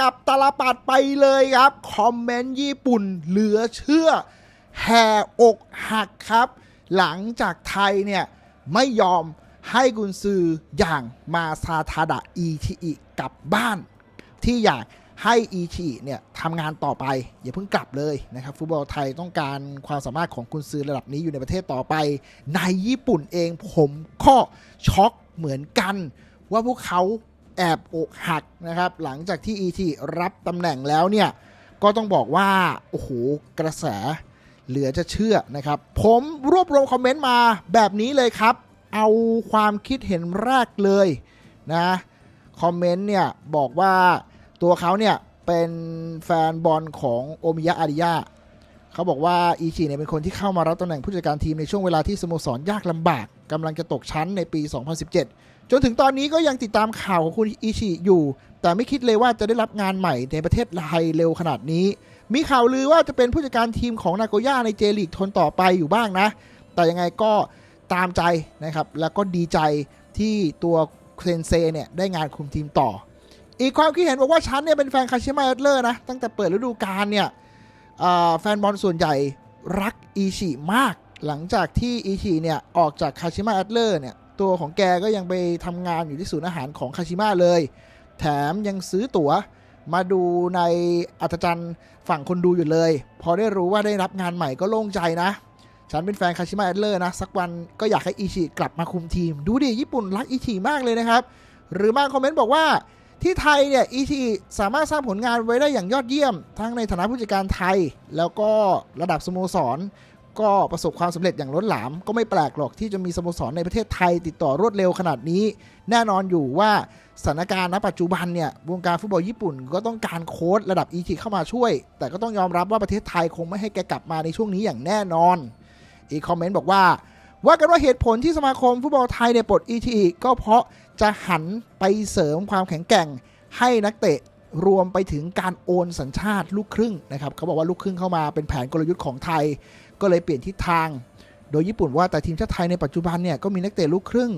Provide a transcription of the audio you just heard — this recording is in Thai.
กับตลปัดไปเลยครับ คอมเมนต์ญี่ปุ่นเหลือเชื่อ แห่อกหักครับ หลังจากไทยเนี่ย ไม่ยอมให้กุนซืออย่างมาซาทาดะอีทีอีกลับบ้าน ที่อยากให้อีทีเนี่ยทำงานต่อไป อย่าเพิ่งกลับเลยนะครับ ฟุตบอลไทยต้องการความสามารถของกุนซือระดับนี้อยู่ในประเทศต่อไป ในญี่ปุ่นเองผมก็ช็อกเหมือนกัน ว่าพวกเขา แอบอกหักนะครับ หลังจากที่อีทีรับตำแหน่งแล้วเนี่ย ก็ต้องบอกว่า โอ้โห กระแสเหลือจะเชื่อนะครับ ผมรวบรวมคอมเมนต์มาแบบนี้เลยครับ เอาความคิดเห็นแรกเลยนะ คอมเมนต์เนี่ยบอกว่าตัวเขาเนี่ยเป็นแฟนบอลของโอมิยะอาริยะ เขาบอกว่าอีชิเนี่ยเป็นคนที่เข้ามารับตำแหน่งผู้จัดการทีมในช่วงเวลาที่สโมสรยากลำบากกำลังจะตกชั้นในปี 2017 จนถึงตอนนี้ก็ยังติดตามข่าวของคุณอิชิอยู่ แต่ไม่คิดเลยว่าจะได้รับงานใหม่ในประเทศไทยเร็วขนาดนี้ มีข่าวลือว่าจะเป็นผู้จัดการทีมของนาโกย่าในเจลีกทนต่อไปอยู่บ้างนะ แต่ยังไงก็ตามใจนะครับ แล้วก็ดีใจที่ตัวเซนเซเนี่ยได้งานคุมทีมต่อ อีกความคิดเห็นบอกว่าฉันเนี่ยเป็นแฟนคาชิมาเอตเลอร์นะ ตั้งแต่เปิดฤดูกาลเนี่ย แฟนบอลส่วนใหญ่รักอีชิมาก หลังจากที่อีชิเนี่ย ออกจากคาชิมาเอตเลอร์เนี่ย ตัวของแกก็ยังไปทำงานอยู่ที่ศูนย์อาหารของคาชิมาเลย แถมยังซื้อตั๋วมาดูในอัธจันฝั่งคนดูอยู่เลย พอได้รู้ว่าได้รับงานใหม่ก็โล่งใจนะ ฉันเป็นแฟนคาชิมาแอดเลอร์นะ สักวันก็อยากให้อิชิกลับมาคุมทีม ดูดิญี่ปุ่นรักอิชิมากเลยนะครับ หรือบางคอมเมนต์บอกว่า ที่ไทยเนี่ยอิชิสามารถสร้างผลงานไว้ได้อย่างยอดเยี่ยม ทั้งในฐานะผู้จัดการไทย แล้วก็ระดับสโมสร ก็ประสบความสำเร็จอย่างล้นหลาม ก็ไม่แปลกหรอกที่จะมีสโมสรในประเทศไทยติดต่อรวดเร็วขนาดนี้ แน่นอนอยู่ว่าสถานการณ์ณปัจจุบันเนี่ยวงการฟุตบอลญี่ปุ่นก็ต้องการโค้ชระดับอีทีเข้ามาช่วย แต่ก็ต้องยอมรับว่าประเทศไทยคงไม่ให้แกกลับมาในช่วงนี้อย่างแน่นอนอีกคอมเมนต์บอกว่า ว่ากันว่าเหตุผลที่สมาคมฟุตบอลไทยเนี่ยปลด ETE ก็เพราะจะหันไปเสริมความแข็งแกร่งให้นักเตะรวมไปถึงการโอนสัญชาติลูกครึ่งนะครับเขาบอกว่าลูกครึ่งเข้ามาเป็นแผนกลยุทธ์ของไทย ก็เลยเปลี่ยนทิศทาง โดยญี่ปุ่นว่าแต่ทีมชาติไทยในปัจจุบันเนี่ยก็มีนักเตะลูกครึ่ง